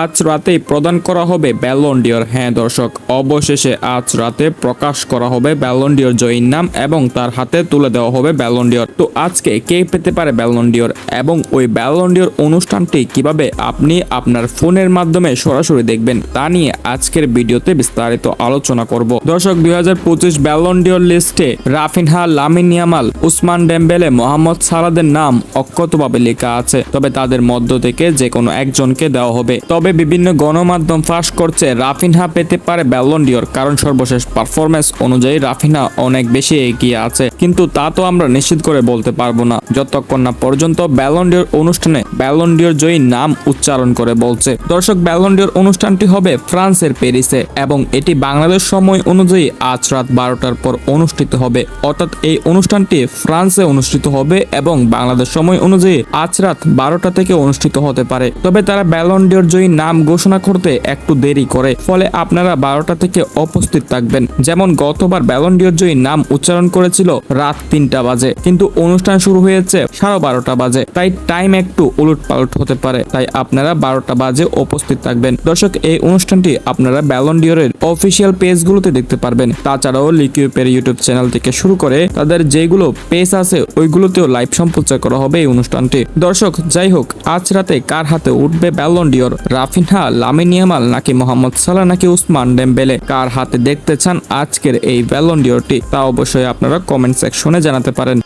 আজ রাতেই প্রদান করা হবে ব্যালন্ডিয়র হ্যাঁ দর্শক, অবশেষে আজ রাতে প্রকাশ করা হবে ব্যালন্ডিয়র জয়ীর নাম এবং তার হাতে তুলে দেওয়া হবে ব্যালন্ডিয়র তো আজকে কে পেতে পারে ব্যালন্ডিয়র এবং ওই ব্যালন্ডিয়র অনুষ্ঠানটি কীভাবে আপনি আপনার ফোনের মাধ্যমে সরাসরি দেখবেন তা নিয়ে আজকের ভিডিওতে বিস্তারিত আলোচনা করব। দর্শক, দুই হাজার পঁচিশ ব্যালন্ডিয়র লিস্টে Raphinha, Lamine Yamal, Ousmane Dembele, Mohamed সালাদের নাম অক্ষতভাবে লেখা আছে। তবে তাদের মধ্য থেকে যে কোনো একজনকে দেওয়া হবে। তবে বিভিন্ন গণমাধ্যম ফাঁস করছে। রাফিনহা পেতে পারে ব্যালন্ডিয়র কারণ সর্বশেষ পারফরমেন্স অনুযায়ী রাফিনহা অনেক বেশি এগিয়ে আছে। কিন্তু তা তো আমরা নিশ্চিত করে বলতে পারব না। যতক্ষণ না পর্যন্ত ব্যালন্ডিয়র অনুষ্ঠানে ব্যালন্ডিয়র জয়ী নাম উচ্চারণ করে বলছে। দর্শক ব্যালন্ডিয়র অনুষ্ঠানটি হবে ফ্রান্সের প্যারিসে এবং এটি বাংলাদেশ সময় অনুযায়ী আজ রাত বারোটার পর অনুষ্ঠিত হবে। অর্থাৎ এই অনুষ্ঠানটি ফ্রান্সে অনুষ্ঠিত হবে এবং বাংলাদেশ সময় অনুযায়ী আজ রাত বারোটা থেকে অনুষ্ঠিত হতে পারে। তবে তারা ব্যালন্ডিয়র জয়ী নাম ঘোষণা করতে একটু দেরি করে, ফলে আপনারা বারোটা থেকে উপস্থিত থাকবেন। যেমন গতবার ব্যালন্ডিয়র জয়ী নাম উচ্চারণ করেছিল রাত তিনটা বাজে, কিন্তু অনুষ্ঠান শুরু হয়েছে সাড়ে বারোটা বাজে, তাই টাইম একটু উলট পালট হতে পারে, তাই আপনারা বারোটা বাজে উপস্থিত থাকবেন। দর্শক, এই অনুষ্ঠানটি আপনারা ব্যালন্ডিয়রের অফিসিয়াল পেজগুলোতে দেখতে পারবেন। তাছাড়াও লিকিউপের ইউটিউব চ্যানেল থেকে শুরু করে তাদের যেগুলো পেজ আছে, ওইগুলোতেও লাইভ সম্প্রচার করা হবে এই অনুষ্ঠানটি। দর্শক, যাই হোক, আজ রাতে কার হাতে উঠবে ব্যালন্ডিয়র রাফিনহা লামিনিয়ামাল নাকি মোহাম্মদ সালাহ নাকি উসমান ডেম্বেলে? কার হাতে দেখতে চান আজকের এই ভ্যালন্ডিওরটি তা অবশ্যই আপনারা কমেন্ট সেকশনে জানাতে পারেন।